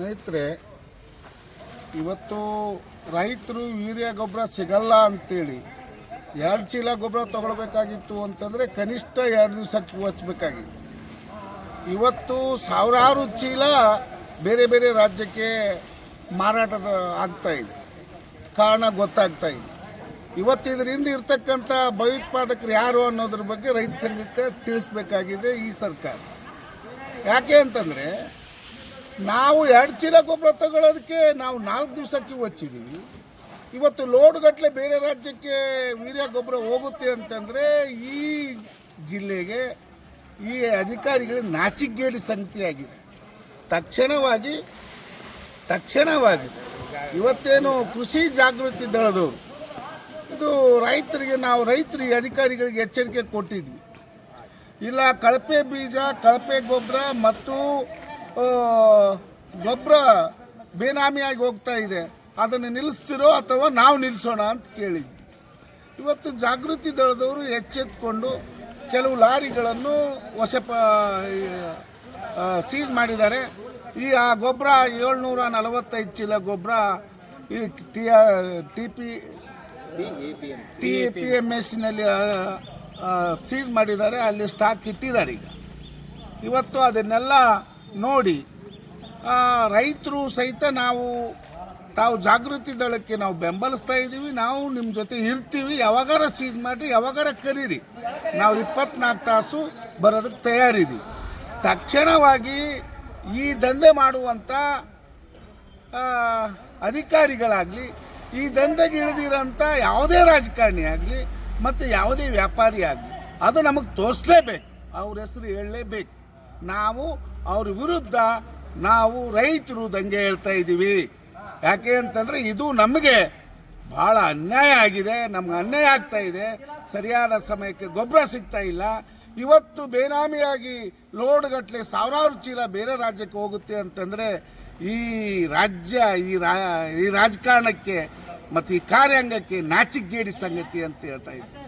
ಸ್ನೇಹಿತರೆ, ಇವತ್ತು ರೈತರು ಯೂರಿಯಾ ಗೊಬ್ಬರ ಸಿಗಲ್ಲ ಅಂತೇಳಿ ಎರಡು ಚೀಲ ಗೊಬ್ಬರ ತಗೊಳ್ಬೇಕಾಗಿತ್ತು ಅಂತಂದರೆ ಕನಿಷ್ಠ ಎರಡು ದಿವಸಕ್ಕೆ ಹಚ್ಬೇಕಾಗಿತ್ತು ಇವತ್ತು ಸಾವಿರಾರು ಚೀಲ ಬೇರೆ ಬೇರೆ ರಾಜ್ಯಕ್ಕೆ ಮಾರಾಟದ ಆಗ್ತಾ ಇದೆ. ಕಾರಣ ಗೊತ್ತಾಗ್ತಾ ಇದೆ. ಇವತ್ತು ಇದರಿಂದ ಇರ್ತಕ್ಕಂಥ ಭಯೋತ್ಪಾದಕರು ಯಾರು ಅನ್ನೋದ್ರ ಬಗ್ಗೆ ರೈತ ಸಂಘಕ್ಕೆ ತಿಳಿಸ್ಬೇಕಾಗಿದೆ ಈ ಸರ್ಕಾರ. ಯಾಕೆ ಅಂತಂದರೆ ನಾವು ಎರಡು ಚೀಲ ಗೊಬ್ಬರ ತಗೊಳ್ಳೋದಕ್ಕೆ ನಾವು ನಾಲ್ಕು ದಿವಸಕ್ಕೆ ಹಚ್ಚಿದ್ದೀವಿ ಇವತ್ತು ಲೋಡ್ ಗಟ್ಟಲೆ ಬೇರೆ ರಾಜ್ಯಕ್ಕೆ ವೀರ್ಯ ಗೊಬ್ಬರ ಹೋಗುತ್ತೆ ಅಂತಂದರೆ ಈ ಜಿಲ್ಲೆಗೆ ಈ ಅಧಿಕಾರಿಗಳಿಗೆ ನಾಚಿಗೇಡಿ ಸಂಗತಿಯಾಗಿದೆ ತಕ್ಷಣವಾಗಿ ತಕ್ಷಣವಾಗಿ ಇವತ್ತೇನು ಕೃಷಿ ಜಾಗೃತಿ ದಳದವರು, ಇದು ರೈತರಿಗೆ ನಾವು ರೈತರಿಗೆ ಅಧಿಕಾರಿಗಳಿಗೆ ಎಚ್ಚರಿಕೆ ಕೊಟ್ಟಿದ್ವಿ. ಇಲ್ಲ ಕಳಪೆ ಬೀಜ, ಕಳಪೆ ಗೊಬ್ಬರ ಮತ್ತು ಗೊಬ್ಬರ ಬೇನಾಮಿಯಾಗಿ ಹೋಗ್ತಾ ಇದೆ. ಅದನ್ನು ನಿಲ್ಲಿಸ್ತಿರೋ ಅಥವಾ ನಾವು ನಿಲ್ಲಿಸೋಣ ಅಂತ ಕೇಳಿದ್ವಿ. ಇವತ್ತು ಜಾಗೃತಿ ದಳದವರು ಎಚ್ಚೆತ್ಕೊಂಡು ಕೆಲವು ಲಾರಿಗಳನ್ನು ವಶಪ ಸೀಸ್ ಮಾಡಿದ್ದಾರೆ. ಈ, ಆ ಗೊಬ್ಬರ ಏಳ್ನೂರ ನಲವತ್ತೈದು ಚೀಲ ಗೊಬ್ಬರ ಈ T T P T P M ಎಸ್ನಲ್ಲಿ seize ಮಾಡಿದ್ದಾರೆ. ಅಲ್ಲಿ ಸ್ಟಾಕ್ ಇಟ್ಟಿದ್ದಾರೆ ಈಗ. ಇವತ್ತು ಅದನ್ನೆಲ್ಲ ನೋಡಿ ರೈತರು ಸಹಿತ ನಾವು ತಾವು ಜಾಗೃತಿ ದಳಕ್ಕೆ ನಾವು ಬೆಂಬಲಿಸ್ತಾ ಇದ್ದೀವಿ. ನಾವು ನಿಮ್ಮ ಜೊತೆ ಇರ್ತೀವಿ. ಯಾವಾಗಾರ ಸೀಸ್ ಮಾಡಿ ಯಾವಾಗಾರ ಕರೀರಿ. ನಾವು ಇಪ್ಪತ್ನಾಲ್ಕು ತಾಸು ಬರೋದಕ್ಕೆ ತಯಾರಿದ್ದೀವಿ ತಕ್ಷಣವಾಗಿ ಈ ದಂಧೆ ಮಾಡುವಂಥ ಅಧಿಕಾರಿಗಳಾಗಲಿ, ಈ ದಂಧೆಗೆ ಇಳಿದಿರೋಂಥ ಯಾವುದೇ ರಾಜಕಾರಣಿ ಆಗಲಿ, ಮತ್ತು ಯಾವುದೇ ವ್ಯಾಪಾರಿ ಆಗಲಿ, ಅದು ನಮಗೆ ತೋರಿಸಲೇಬೇಕು. ಅವ್ರ ಹೆಸರು ಹೇಳಲೇಬೇಕು. ನಾವು ಅವ್ರ ವಿರುದ್ಧ ನಾವು ರೈತರು ದಂಗೆ ಹೇಳ್ತಾ ಇದ್ದೀವಿ. ಯಾಕೆ ಅಂತಂದರೆ ಇದು ನಮಗೆ ಭಾಳ ಅನ್ಯಾಯ ಆಗಿದೆ, ನಮ್ಗೆ ಅನ್ಯಾಯ ಆಗ್ತಾ ಇದೆ. ಸರಿಯಾದ ಸಮಯಕ್ಕೆ ಗೊಬ್ಬರ ಸಿಗ್ತಾ ಇಲ್ಲ. ಇವತ್ತು ಬೇನಾಮಿಯಾಗಿ ಲೋಡ್ ಗಟ್ಟಲೆ ಸಾವಿರಾರು ಚೀಲ ಬೇರೆ ರಾಜ್ಯಕ್ಕೆ ಹೋಗುತ್ತೆ ಅಂತಂದರೆ ಈ ರಾಜ್ಯ, ಈ ರಾ, ಈ ರಾಜಕಾರಣಕ್ಕೆ ಮತ್ತು ಈ ಕಾರ್ಯಾಂಗಕ್ಕೆ ನಾಚಿಕ್ಗೇಡಿ ಸಂಗತಿ ಅಂತ ಹೇಳ್ತಾ ಇದ್ದೀನಿ.